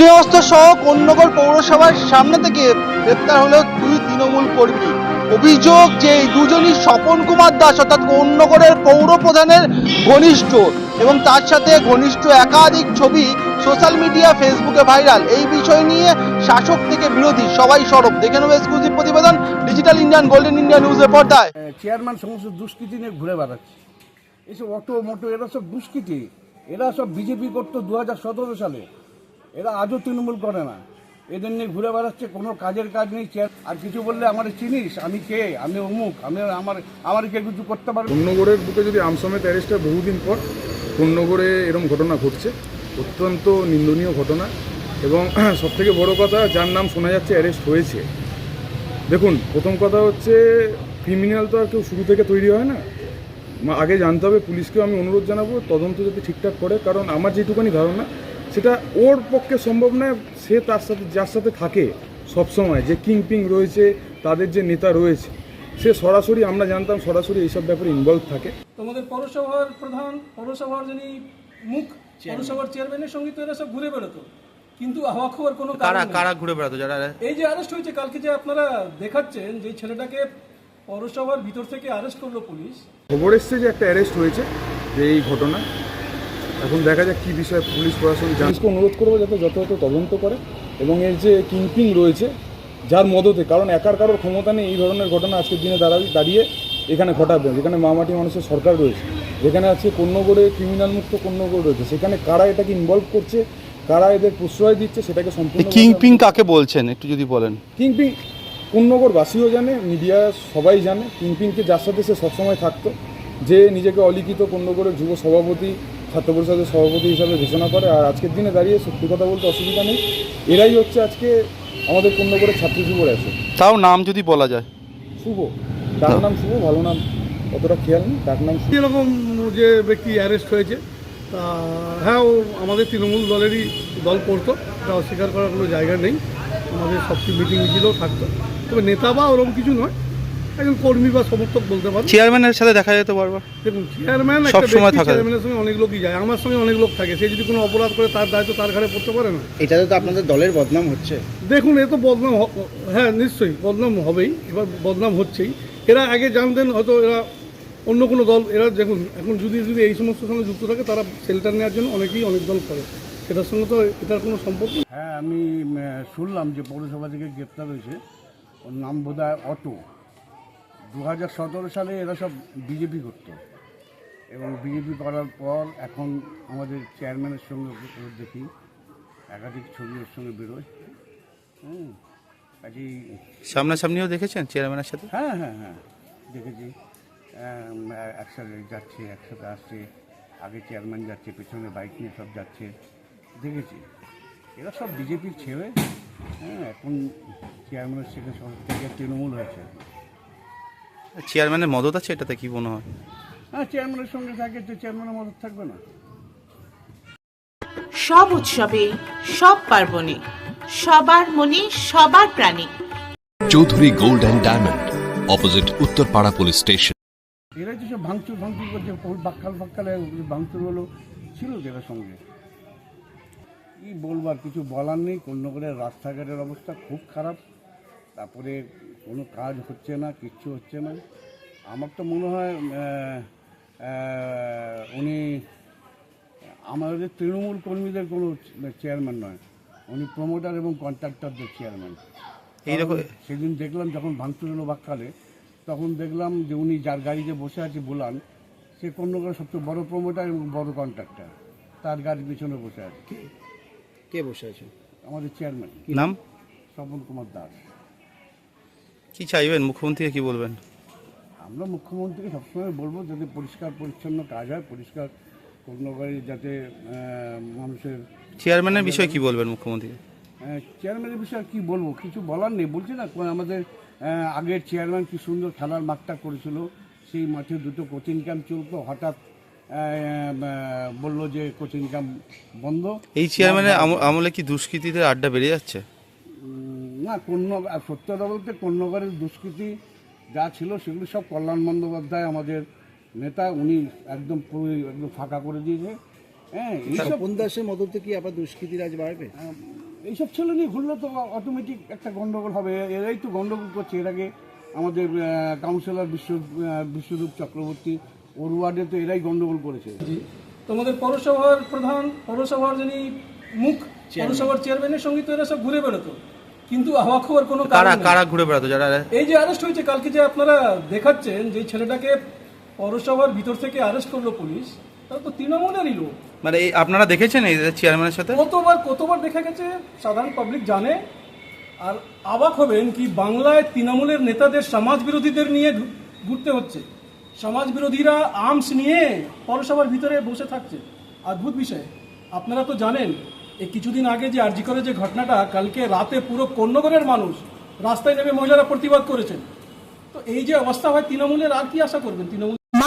আগ্নেয়াস্ত্র সহ কন্যগর পৌরসভার সামনে থেকে গ্রেপ্তার হলো দুই তৃণমূল কর্মী। অভিযোগ যে দুজনই স্বপন কুমার দাস, অর্থাৎ কন্যগরের পৌর প্রধানের ঘনিষ্ঠ এবং তার সাথে ঘনিষ্ঠ একাধিক ছবি সোশ্যাল মিডিয়া, ফেসবুকে ভাইরাল। এই বিষয় নিয়ে শাসক থেকে বিরোধী সবাই সরব। দেখে নেবে এক্সক্লুসিভ প্রতিবেদন ডিজিটাল ইন্ডিয়ান গোল্ডেন ইন্ডিয়া নিউজের পর্দায়। চেয়ারম্যান সমস্ত দুষ্কৃতি নিয়ে ঘুরে বেড়াচ্ছে। এসব অটো মোটো এরা সব দুষ্কৃতি। এরা সব বিজেপি করতো দু হাজার সতেরো সালে। এরা আজও তৃণমূল করে না। এদের নিয়ে ঘুরে বেড়াচ্ছে, কোনো কাজের কাজ নেই আর কিছু বললে আমার চিনিস, আমি কে? আমি অমুক, আমি আমার আমার কে কিছু করতে পারবে পূর্ণগড়ের বুকে যদি আমসমেত অ্যারেস্টটা বহুদিন পর পূর্ণগড়ে এরম ঘটনা ঘটছে, অত্যন্ত নিন্দনীয় ঘটনা। এবং সবথেকে বড় কথা, যার নাম শোনা যাচ্ছে অ্যারেস্ট হয়েছে। দেখুন, প্রথম কথা হচ্ছে, ক্রিমিনাল তো আর কেউ শুরু থেকে তৈরি হয় না। আগে জানতে হবে, পুলিশকেও আমি অনুরোধ জানাব, তদন্ত যাতে ঠিকঠাক করে। কারণ আমার যেটুকুনি ধারণা সেটা ওর পক্ষে সম্ভব নয় সে তার সাথে যার সাথে থাকে সবসময় যে কিং পিং রয়েছে তাদের যে নেতা রয়েছে সে সরাসরি আমরা জানতাম সরাসরি এইসব ব্যাপারে ইনভলভ থাকে। তোমাদের পৌরসভার প্রধান পৌরসভার যিনি মুখ পৌরসভার চেয়ারম্যানের সঙ্গে তো এরা সব ঘুরে বেড়াতো। কিন্তু অবাক হওয়ার কোনো কারা কারা ঘুরে বেড়াতো? যারা এই যে অ্যারেস্ট হয়েছে কালকে যে আপনারা দেখাচ্ছেন যে ছেলেটাকে পৌরসভার ভিতর থেকে অ্যারেস্ট করল পুলিশ। খবর এসছে যে একটা অ্যারেস্ট হয়েছে যে এই ঘটনা। এখন দেখা যাক কী বিষয়ে পুলিশ প্রশাসন পুলিশকে অনুরোধ করব যাতে যথাযথ তদন্ত করে এবং এর যে কিংপিং রয়েছে যার মদতে কারণ একার কারোর ক্ষমতা নেই এই ধরনের ঘটনা আজকের দিনে দাঁড়াবি দাঁড়িয়ে এখানে ঘটাবে। যেখানে মামাটি মানুষের সরকার রয়েছে যেখানে আজকে কন্যগড়ে ক্রিমিনাল মুক্ত কন্যগড় রয়েছে সেখানে কারা এটাকে ইনভলভ করছে কারা এদের প্রশ্রয় দিচ্ছে সেটাকে সম্পূর্ণ কিংপিং কাকে বলছেন? একটু যদি বলেন। কিংপিং পূর্ণগরবাসীও জানে মিডিয়া সবাই জানে কিংপিংকে যার সাথে সে সবসময় থাকতো যে নিজেকে অলিখিত পূর্ণগরের যুব সভাপতি ছাত্র পরিষদের সভাপতি হিসাবে ঘোষণা করে আর আজকের দিনে দাঁড়িয়ে সত্যি কথা বলতে অসুবিধা নেই। এরাই হচ্ছে আজকে আমাদের পূর্ণগরের ছাত্র যুবর আছে তাও নাম যদি বলা যায়। শুভ। ডাক নাম শুভ ভালো নাম। অতটা খেয়াল নেই ডাক নাম এরকম যে ব্যক্তি অ্যারেস্ট হয়েছে তা হ্যাঁ ও আমাদের তৃণমূল দলেরই দল করতো এটা অস্বীকার করার কোনো জায়গা নেই। আমাদের সবচেয়ে মিটিং মিছিলও থাকতো। তবে নেতা বা ওরকম কিছু নয়। একজন কর্মী বা সমর্থক বলতে পারো। চেয়ারম্যানের সাথে দেখা যেতে পারব। দেখুন চেয়ারম্যান সব সময় থাকা। চেয়ারম্যানের সঙ্গে অনেক লোকই যায় আমার সঙ্গে অনেক লোক থাকে সে যদি কোনো অপরাধ করে তার দায়িত্ব তার ঘাড়ে পড়তে পারে না। এটাতে তো আপনাদের দলের বদনাম হচ্ছে। দেখুন এ তো বদনাম হ্যাঁ নিশ্চয়ই বদনাম হবেই এবার বদনাম হচ্ছেই। এরা আগে জানতেন হয়তো এরা অন্য কোনো দল এরা দেখুন এখন যদি যদি এই সমস্ত সঙ্গে যুক্ত থাকে তারা শেল্টার নেওয়ার জন্য অনেকেই অনেক দল করে। এটার সঙ্গে তো এটার কোনো সম্পর্ক নেই। হ্যাঁ আমি শুনলাম যে পৌরসভা থেকে গ্রেপ্তার হয়েছে ওর নাম বোধ হয় অটো। দু হাজার সতেরো সালে এরা সব বিজেপি করতো। এবং বিজেপি করার পর এখন আমাদের চেয়ারম্যানের সঙ্গে দেখি একাধিক ছবি ওর সঙ্গে বেরোয়। হুম কাজেই সামনাসামনিও দেখেছেন চেয়ারম্যানের সাথে? হ্যাঁ হ্যাঁ হ্যাঁ দেখেছি। একসাথে যাচ্ছে একসাথে আসছে আগে চেয়ারম্যান যাচ্ছে পেছনে বাইক নিয়ে সব যাচ্ছে দেখেছি। এরা সব বিজেপির ছেলে। হ্যাঁ এখন চেয়ারম্যানের থেকে সব থেকে তৃণমূল হয়েছে। চেয়ারম্যানের মদত আছে এটাতে কি মনে হয়? হ্যাঁ চেয়ারম্যানের সঙ্গে থাকে তো চেয়ারম্যানের মদত থাকবে না। সব উৎসবে সব পার্বণে সবার মনে সবার প্রাণে। Chowdhury gold and diamond opposite Uttarpara police station. এরা যে সব ভাঙচুর ভাঙচুর করছে বাক্কাল ফাক্কালে ভাঙচুর হলো ছিল এরা সঙ্গে। কী বলবার কিছু বলার নেই কন্যগরের রাস্তাঘাটের অবস্থা খুব খারাপ। তারপরে কোনো কাজ হচ্ছে না কিচ্ছু হচ্ছে না। আমার তো মনে হয় উনি আমাদের তৃণমূল কর্মীদের কোনো চেয়ারম্যান নয় উনি প্রমোটার এবং কন্ট্রাক্টরদের চেয়ারম্যান এইরকম সেদিন দেখলাম যখন ভাঙচুর হলো বাক্কালে তখন দেখলাম যে উনি যার গাড়িতে বসে আছে বুলান সে কন্যগড়ের সবচেয়ে বড় প্রমোটার এবং বড় কন্ট্রাক্টর তার গাড়ির পিছনে বসে আছে। কে? বসে আছে? আমাদের চেয়ারম্যান নাম? স্বপন কুমার দাস। কি চাইবেন? মুখ্যমন্ত্রীকে কি বলবেন? আমরা মুখ্যমন্ত্রীকে সবসময় বলব যাতে পরিষ্কার পরিচ্ছন্ন কাজ হয় পরিষ্কার কন্যগড়ে যাতে মানুষের চেয়ারম্যানের বিষয়ে কি বলবেন মুখ্যমন্ত্রী? চেয়ারম্যানের বিষয়ে কি বলব? কিছু বলার নেই বলছি না। আমাদের আগের চেয়ারম্যান কি সুন্দর খেলার মাঠটা করেছিল সেই মাঠে দুটো কোচিং ক্যাম্প চলতো হঠাৎ বলল যে কোচিং ক্যাম্প বন্ধ। এই চেয়ারম্যানের আমলে কি দুষ্কৃতীদের আড্ডা বেড়ে যাচ্ছে? না কন্য আর সত্য কথা বলতে কন্যগরের দুষ্কৃতি যা ছিল সেগুলো সব কল্যাণ বন্দ্যোপাধ্যায় আমাদের নেতা উনি একদম পুরো একদম ফাঁকা করে দিয়েছে। হ্যাঁ এইসব দাসের মদতে কি আবার দুষ্কৃতির আজ বাড়বে? এইসব ছেলে নিয়ে ঘুরলে তো অটোমেটিক একটা গন্ডগোল হবে। এরাই তো গন্ডগোল করছে। এর আগে আমাদের কাউন্সিলর বিশ্ব বিশ্বরূপ চক্রবর্তী ওর ওয়ার্ডে তো এরাই গন্ডগোল করেছে। তোমাদের পৌরসভার প্রধান পৌরসভার যিনি মুখ পৌরসভার চেয়ারম্যানের সঙ্গে তো এরা সব ঘুরে বেড়াতো। কিন্তু অবাক হওয়ার কোনো কারা কারা ঘুরে বেড়াতো? যারা এই যে অ্যারেস্ট হয়েছে কালকে যে আপনারা দেখাচ্ছেন যে ছেলেটাকে পৌরসভার ভিতর থেকে অ্যারেস্ট করল পুলিশ তারা তো তৃণমূলেরই লোক। মানে আপনারা দেখেছেন এই চেয়ারম্যানের সাথে? কতবার কতবার দেখা গেছে সাধারণ পাবলিক জানে। আর অবাক হবেন কি বাংলায় তৃণমূলের নেতাদের সমাজ বিরোধীদের নিয়ে ঘুরতে হচ্ছে। সমাজ বিরোধীরা আর্মস নিয়ে পৌরসভার ভিতরে বসে থাকছে। অদ্ভুত বিষয়। আপনারা তো জানেন এই কিছুদিন আগে যে আরজি করে যে ঘটনাটা, কালকে রাতে পুরো কন্যগরের মানুষ রাস্তায় নেমে মহিলারা প্রতিবাদ করেছেন। তো এই যে অবস্থা হয়, তৃণমূলের আর কি আশা করবেন? তৃণমূল